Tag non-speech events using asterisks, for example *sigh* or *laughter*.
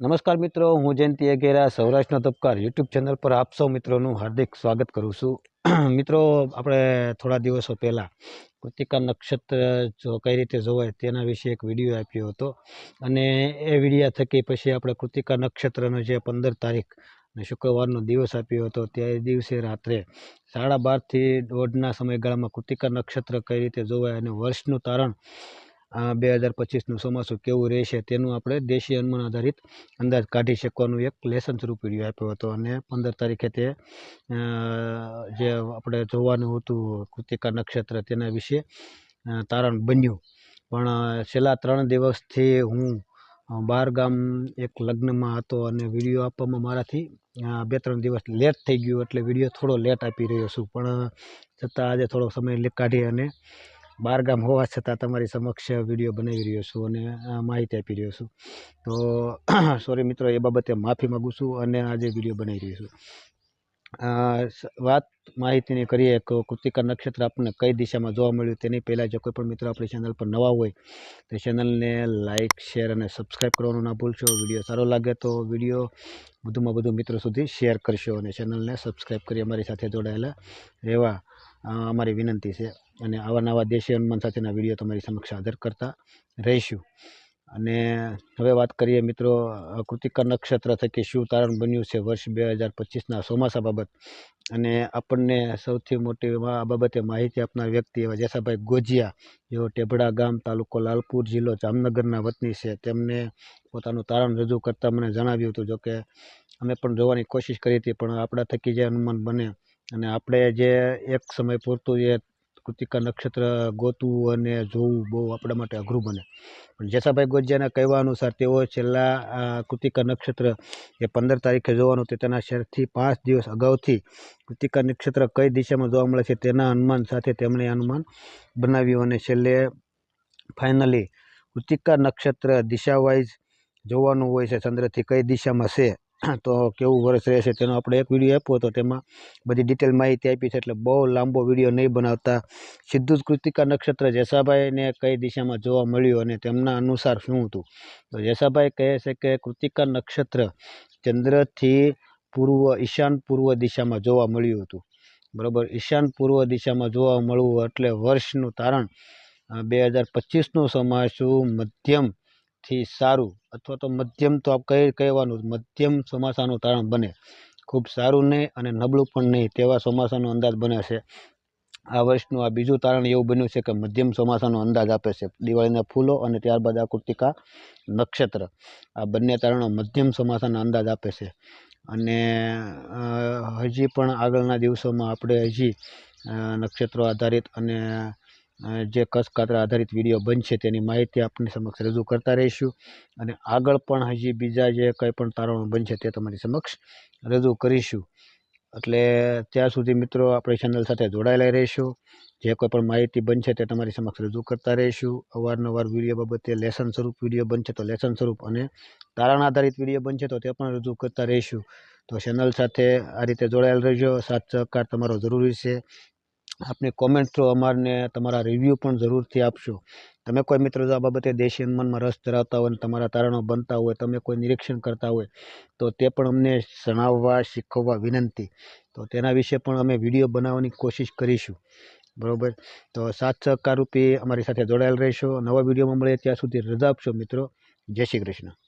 નમસ્કાર મિત્રો, હું જયંતિ અગેરા, સૌરાષ્ટ્રનો તબકાર યુટ્યુબ ચેનલ પર આપ સૌ મિત્રોનું હાર્દિક સ્વાગત કરું છું. *clears throat* મિત્રો, આપણે થોડા દિવસો પહેલાં કૃતિકા નક્ષત્ર જો કઈ રીતે જોવાય તેના વિશે એક વીડિયો આપ્યો હતો. અને એ વિડીયા થકી પછી આપણે કૃતિકા નક્ષત્રનો જે પંદર તારીખ અને શુક્રવારનો દિવસ આપ્યો હતો, તે દિવસે રાત્રે સાડા બારથી દોઢના સમયગાળામાં કૃતિકા નક્ષત્ર કઈ રીતે જોવાય અને વર્ષનું તારણ બે હજાર પચીસનું ચોમાસું કેવું રહેશે તેનું આપણે દેશી અનુમાન આધારિત અંદાજ કાઢી શકવાનું એક લેસન સ્વરૂપ વીડિયો આપ્યો હતો. અને પંદર તારીખે તે જે આપણે જોવાનું હતું કૃતિકા નક્ષત્ર તેના વિશે તારણ બન્યું. પણ છેલ્લા ત્રણ દિવસથી હું બાર ગામ એક લગ્નમાં હતો અને વીડિયો આપવામાં મારાથી બે ત્રણ દિવસ લેટ થઈ ગયું એટલે વીડિયો થોડો લેટ આપી રહ્યો છું. પણ છતાં આજે થોડો સમય કાઢી અને બહાર ગામ હોવા છતાં તમારી સમક્ષ વીડિયો બનાવી રહ્યો છું અને માહિતી આપી રહ્યો છું. તો *clears throat* સોરી મિત્રો, એ બાબતે માફી માગું છું અને આજે વીડિયો બનાવી રહ્યો છું. વાત માહિતીની કરીએ તો કૃતિકા નક્ષત્ર આપણને કઈ દિશામાં જોવા મળ્યું તેની પહેલાં જો કોઈ પણ મિત્રો આપણી ચેનલ પર નવા હોય, તો ચેનલને લાઇક શેર અને સબસ્ક્રાઈબ કરવાનું ના ભૂલશો. વીડિયો સારો લાગે તો વીડિયો વધુમાં વધુ મિત્રો સુધી શેર કરશો અને ચેનલને સબસ્ક્રાઈબ કરી અમારી સાથે જોડાયેલા રહેવા. અમારી વિનંતી છે અને આવા નવા દેશી હનુમાન સાથેના વીડિયો તમારી સમક્ષ હાજર કરતા રહીશું. અને હવે વાત કરીએ મિત્રો કૃતિકા નક્ષત્ર થકી શું તારણ બન્યું છે વર્ષ બે હજાર પચીસના ચોમાસા બાબત. અને આપણને સૌથી મોટી આ બાબતે માહિતી આપનાર વ્યક્તિ એવા જેસાભાઈ ગોજિયા. જેઓ ટેભડા ગામ તાલુકો લાલપુર જિલ્લો જામનગરના વતની છે. તેમને પોતાનું તારણ રજૂ કરતાં મને જણાવ્યું હતું, જોકે અમે પણ જોવાની કોશિશ કરી હતી, પણ આપણા થકી જે અનુમાન બને અને આપણે જે એક સમય પૂરતું જે કૃતિકા નક્ષત્ર ગોતવું અને જોવું બહુ આપણા માટે અઘરું બને. પણ જેસાભાઈ ગોજિયાના કહેવા અનુસાર તેઓ છેલ્લા કૃતિકા નક્ષત્ર એ પંદર તારીખે જોવાનું તે તેના શહેરથી પાંચ દિવસ અગાઉથી કૃતિકા નક્ષત્ર કઈ દિશામાં જોવા મળે છે તેના અનુમાન સાથે તેમણે અનુમાન બનાવ્યું અને છેલ્લે ફાઇનલી કૃતિકા નક્ષત્ર દિશાવાઇઝ જોવાનું હોય છે ચંદ્રથી કઈ દિશામાં છે *coughs* તો કેવું વર્ષ રહેશે તેનો આપણે એક વીડિયો આપ્યો હતો. તેમાં બધી ડિટેલ માહિતી આપી છે એટલે બહુ લાંબો વીડિયો નહીં બનાવતા. સીધું જ કૃતિકા નક્ષત્ર જેસાભાઈને કઈ દિશામાં જોવા મળ્યું અને તેમના અનુસાર શું હતું? તો જેસાભાઈ કહે છે કે કૃતિકા નક્ષત્ર ચંદ્રથી પૂર્વ, ઈશાન પૂર્વ દિશામાં જોવા મળ્યું હતું. બરાબર? ઈશાન પૂર્વ દિશામાં જોવા મળવું એટલે વર્ષનું તારણ બે હજાર પચીસનું ચોમાસું મધ્યમથી સારું અથવા તો મધ્યમ તો આપ કહી કહેવાનું મધ્યમ ચોમાસાનું તારણ બને. ખૂબ સારું નહીં અને નબળું પણ નહીં તેવા ચોમાસાનો અંદાજ બને છે. આ વર્ષનું આ બીજું તારણ એવું બન્યું છે કે મધ્યમ ચોમાસાનો અંદાજ આપે છે. દિવાળીના ફૂલો અને ત્યારબાદ આ કૃતિકા નક્ષત્ર. આ બંને તારણો મધ્યમ ચોમાસાના અંદાજ આપે છે. અને હજી પણ આગળના દિવસોમાં આપણે હજી નક્ષત્રો આધારિત અને જે કસકાતરા આધારિત વીડિયો બનશે તેની માહિતી આપની સમક્ષ રજૂ કરતા રહીશું. અને આગળ પણ હજી બીજા જે કંઈ પણ તારણો બનશે તે તમારી સમક્ષ રજૂ કરીશું. એટલે ત્યાં સુધી મિત્રો આપણી ચેનલ સાથે જોડાયેલા રહીશું. જે કોઈ પણ માહિતી બનશે તે તમારી સમક્ષ રજૂ કરતા રહીશું. અવારનવાર વીડિયો બાબતે લેસન સ્વરૂપ વીડિયો બનશે તો લેસન સ્વરૂપ અને તારણ આધારિત વીડિયો બનશે તો તે પણ રજૂ કરતા રહીશું. તો ચેનલ સાથે આ રીતે જોડાયેલ રહેજો. સાથ સહકાર તમારો જરૂરી છે. આપની કોમેન્ટ થ્રુ અમારને તમારા રિવ્યૂ પણ જરૂરથી આપશો. તમે કોઈ મિત્રો આ બાબતે દેશી મનમાં રસ ધરાવતા હોય અને તમારા તારણો બનતા હોય, તમે કોઈ નિરીક્ષણ કરતા હોય, તો તે પણ અમને જણાવવા, શીખવવા વિનંતી. તો તેના વિશે પણ અમે વીડિયો બનાવવાની કોશિશ કરીશું. બરાબર? તો સાથ સહકાર રૂપી અમારી સાથે જોડાયેલ રહેશો. નવા વિડીયોમાં મળે ત્યાં સુધી રજા આપશો મિત્રો. જય શ્રી કૃષ્ણ.